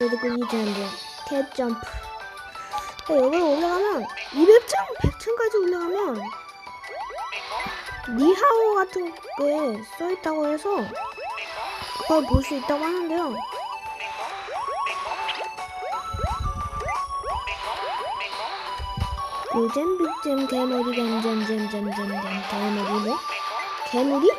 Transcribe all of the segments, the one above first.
그리고 이젠데 캣 점프. 어, 여기 올라가면 200층, 100층까지 올라가면 니하오 같은 게 써있다고 해서 그걸 볼 수 있다고 하는데요. 요즘 빅잼 개머리 잼잼잼잼잼잼 개머리 뭐? 개머리?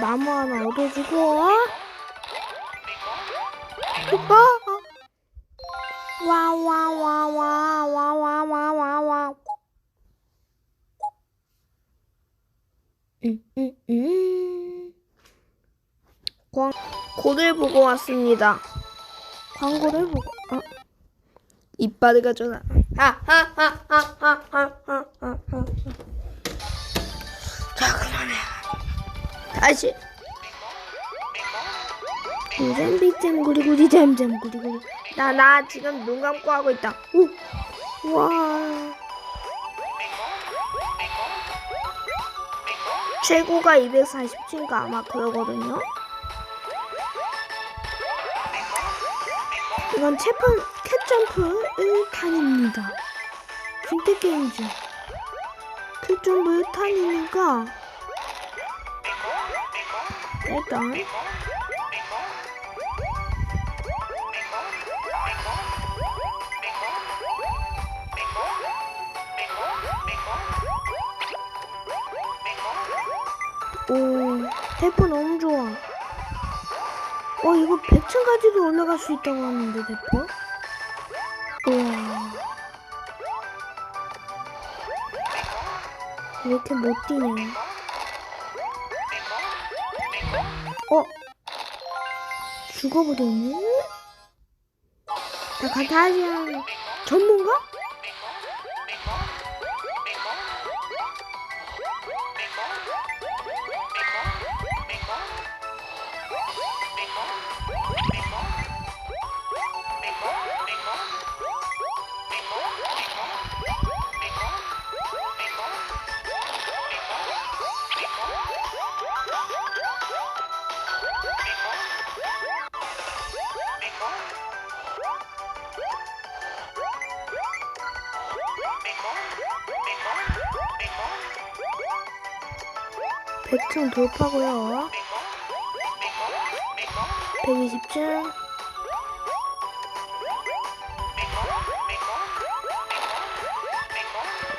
나무 하나 얻어주고 어? 와와와와와와와와와 광 고를 보고 왔습니다. 광고를 보고 어 이빨을 가져라. 하하하하하하하하. 자 그만해. 다시. 잼 빅잼 구리구리 잼잼 구리구리. 나 나 지금 눈 감고 하고 있다. 우. 와. 최고가 240층인가 아마 그러거든요. 이건 채판 캣점프 1탄입니다. 진짜 게임이죠. 캣점프 1탄이니까 일단 대포 너무 좋아. 어 이거 100층까지도 올라갈 수 있다고 하는데 대포? 우와 왜 이렇게 못 뛰냐 어? 죽어버렸네? 나 가타시안 전문가? 백층 돌파고요. 120층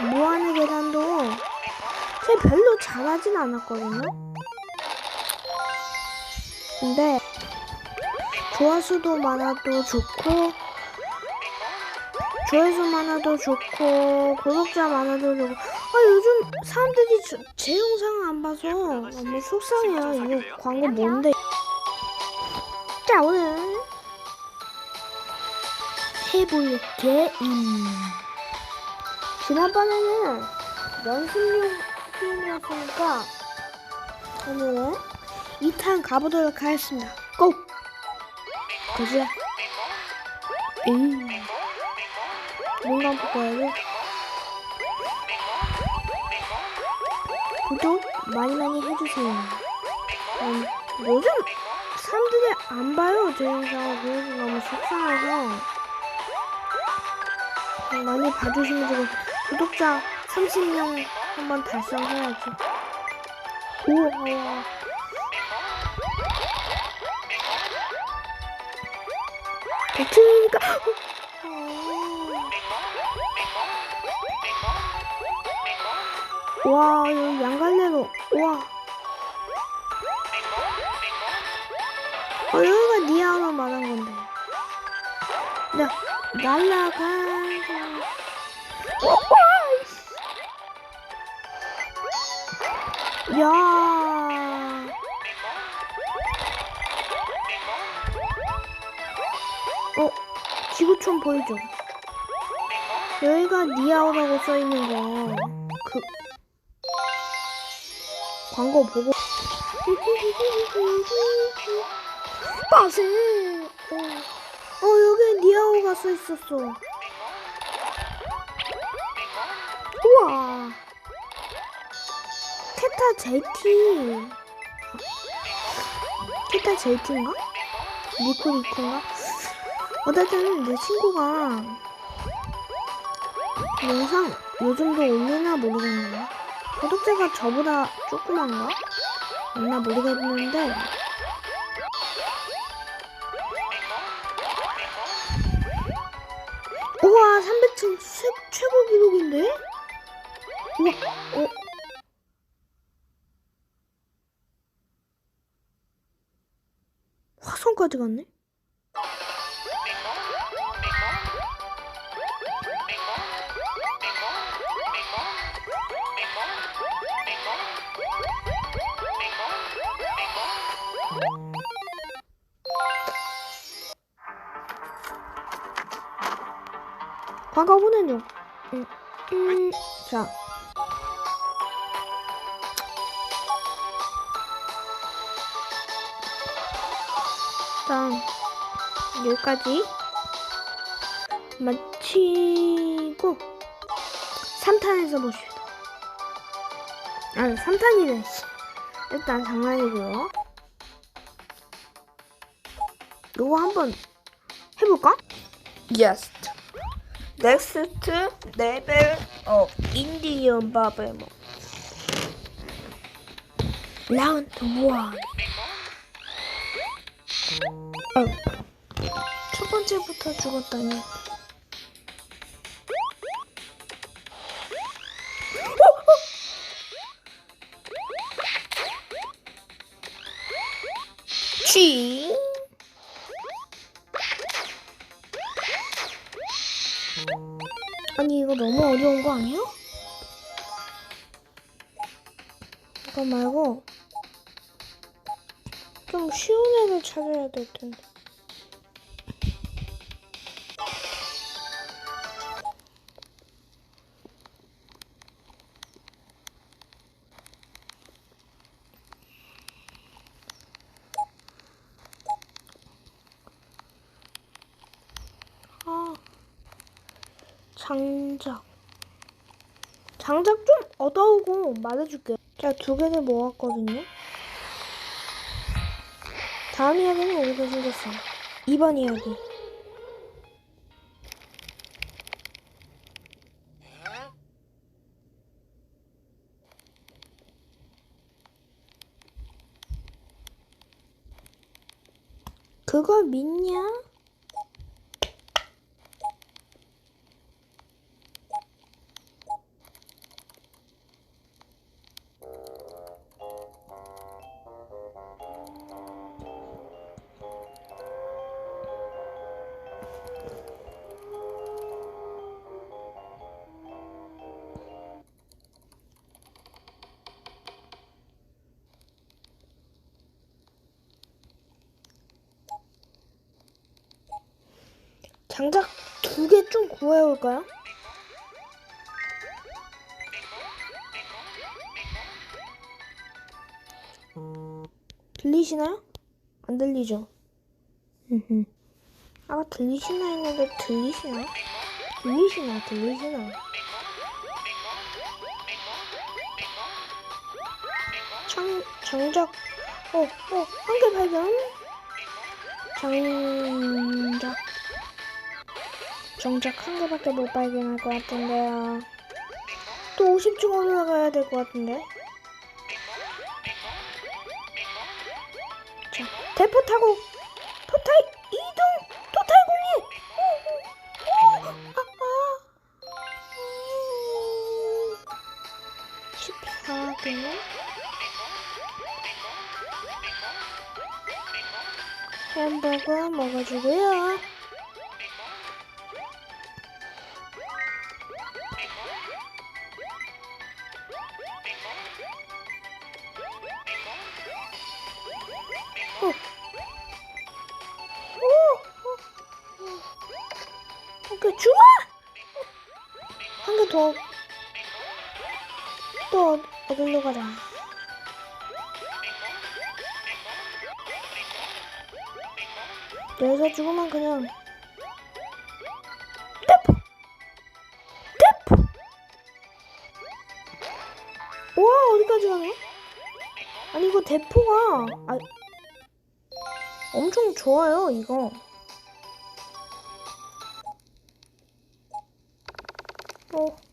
무한의 계단도 사실 별로 잘하진 않았거든요. 근데 조회수도 많아도 좋고 조회수 많아도 좋고 구독자 많아도 좋고. 아 요즘 사람들이 저, 제 영상을 안 봐서 너무 속상해요. 이거 광고 뭔데? 자 오늘 해볼 게임 지난번에는 연습용 게임이었으니까 오늘은 2탄 가보도록 하겠습니다. 고! 가자 에이 뭔가 가야지 구독 많이 많이 해주세요. 음, 요즘 사람들이 안 봐요 제 영상 그래서 너무 속상해서 음, 많이 봐주시면 되고 구독자 30명 한번 달성해야지. 우와. 백층이니까 와 여기 양갈래로. 와. 어, 여기가 니아로 말한 건데. 야 날라가. 야. 어, 지구촌 보이죠? 여기가 니아오라고 써있는 거, 그, 광고 보고. 빠세! 어, 어, 여기 니아오가 써 있었어. 우와! 케타 JT. 케타 JT인가? 니코 니코인가? 어쨌든 내 친구가 영상 요즘도 올리나 모르겠네요. 구독자가 저보다 조그만가? 맞나 모르겠는데 우와 300층 최, 최고 기록인데? 우와 어? 화성까지 갔네? 보낸 중. 음, 음, 자. 일단 여기까지 마치고 3탄에서 봅시다. 아, 3탄이네. 일단 장난이고요. 요거 한번 해볼까? Yes. Next level of Indian bubble. 라운드 1. 어, 첫 번째부터 죽었다니. G. 아니야? 이거 말고 좀 쉬운 애를 찾아야 될 텐데. 아. 장작. 장작 좀 얻어오고 말해줄게. 제가 두 개를 모았거든요. 다음 이야기는 여기서 생겼어요. 2번 이야기. 그걸 믿냐? 장작 두 개 좀 구해올까요? 들리시나요? 안 들리죠? 아까 들리시나 했는데 들리시나? 들리시나 들리시나? 장, 장작 어, 어, 한 개 발견 장작 정작 한 개밖에 못 발견할 것 같은데요. 또 50층 올라가야 될 것 같은데. 자, 대포 타고 토탈 이동 토탈 공리. 오, 오, 아, 아. 음, 14개. 햄버거 먹어주고요. 여기서 죽으면 그냥 대포! 대포! 와 어디까지 가네? 아니 이거 대포가 아 엄청 좋아요, 이거. 어.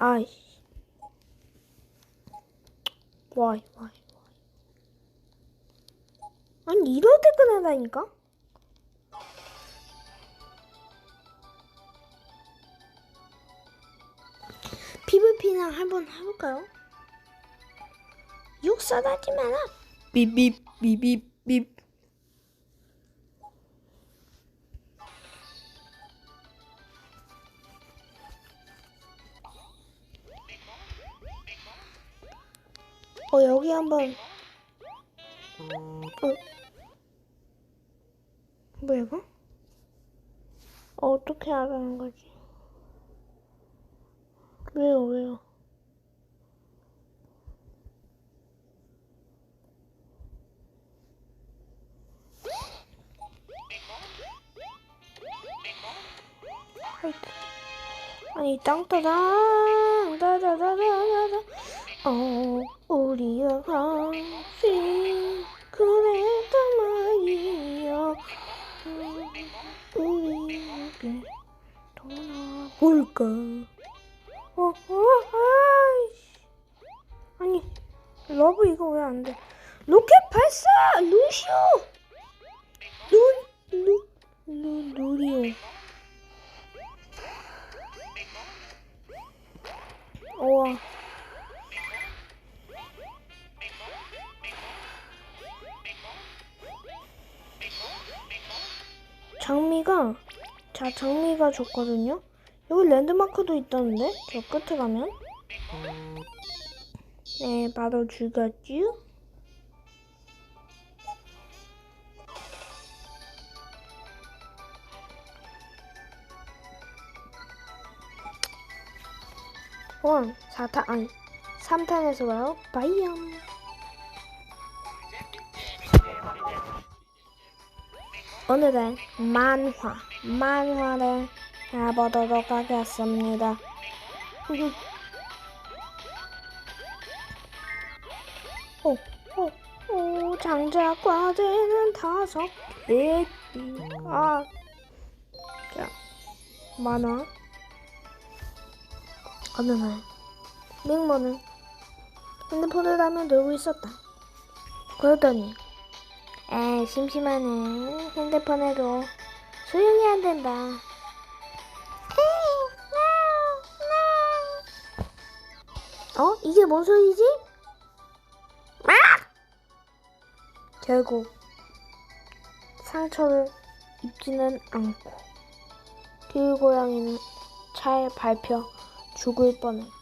아이씨. 와이, 와이, 와이. 아니, 이럴 때 끝나다니까? PVP나 한번 해볼까요? 욕설하지 마라. 삐삐 삐삐 삐. 어, 한번. 어. 뭐야, 이거? 어, 어떻게 하라는 거지? 왜요, 왜요? 아니, 땅따당, 따다다다다다. 어, 같이 그랬단 말이야. 음, 우리에게 돌아볼까? 어, 어, 아이씨. 아니, 러브 이거 왜 안 돼? 로켓 발사! 루시오! 루, 루, 루, 루리오. 우와. 장미가 자 장미가 좋거든요. 여기 랜드마크도 있다는데 저 끝에 가면 네 바로 죽였지요. 원 4탄 아니 3탄에서 봐요. 바이엄. 오늘은 만화, 만화를 해보도록 하겠습니다. 오, 오, 오, 장작 과제는 다섯 개. 아, 자, 만화. 어느 날, 맹모는 핸드폰을 하며 놀고 있었다. 그러더니, 에 심심하네. 핸드폰에도. 소용이 안 된다. 어? 이게 뭔 소리지? 결국 상처를 입지는 않고 길고양이는 차에 밟혀 죽을 뻔했다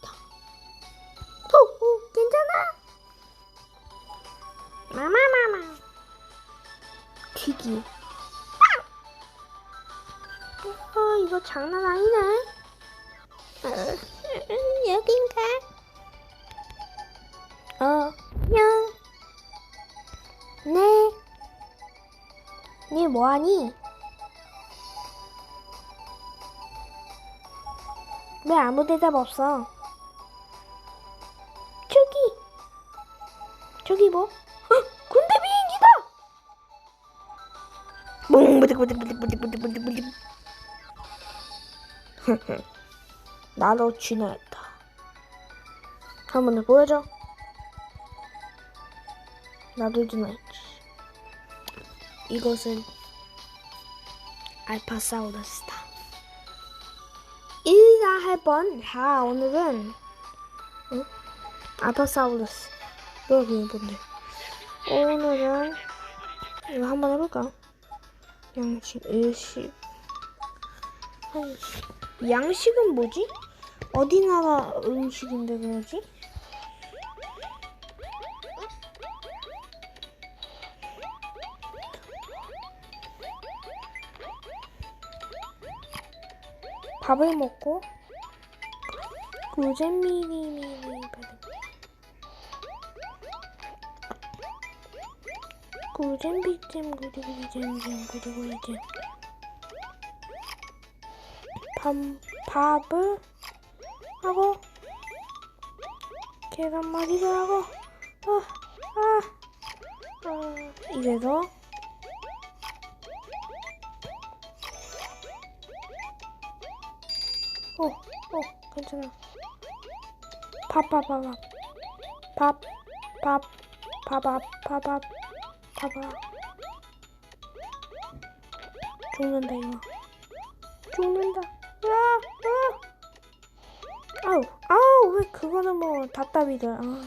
장난 아니네. 어, 여긴가? 어, 냥. 네. 니 뭐하니? 왜 아무 대답 없어? 저기. 저기 뭐? 헉, 군대 비행기다! 뭉 부득부득부득부득부득부득 나로 진화했다 한번 보여줘 나도 진화했지 이것은 알파사우루스다 1라 할번 자 오늘은 응? 알파사우루스 뭐야 그게 뭔데 오늘은 이거 한번 해볼까? 양식, 일식, 한식. 양식은 뭐지? 어디 나라 음식인데 그러지? 밥을 먹고 구잼미리 미리 구잼비잼 구리구리잼잼 구리구리잼 밥, 밥을 하고 계란말이를 하고 아, 아, 아, 이래서 어, 어, 괜찮아. 밥, 밥, 밥, 밥, 밥, 밥, 밥, 밥, 밥, 밥, 밥, 밥. 죽는다 이거. 죽는다. 왜 그거는 뭐 답답이들. 아.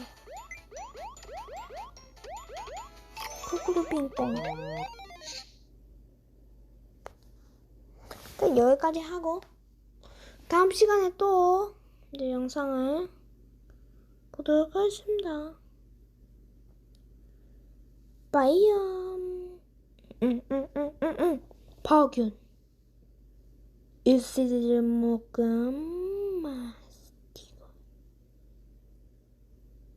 쿠쿠루 빙뽕. 일단 여기까지 하고. 다음 시간에 또 이제 영상을 보도록 하겠습니다. 빠이염. 응응응응응. 박윤. 일시즈 목금.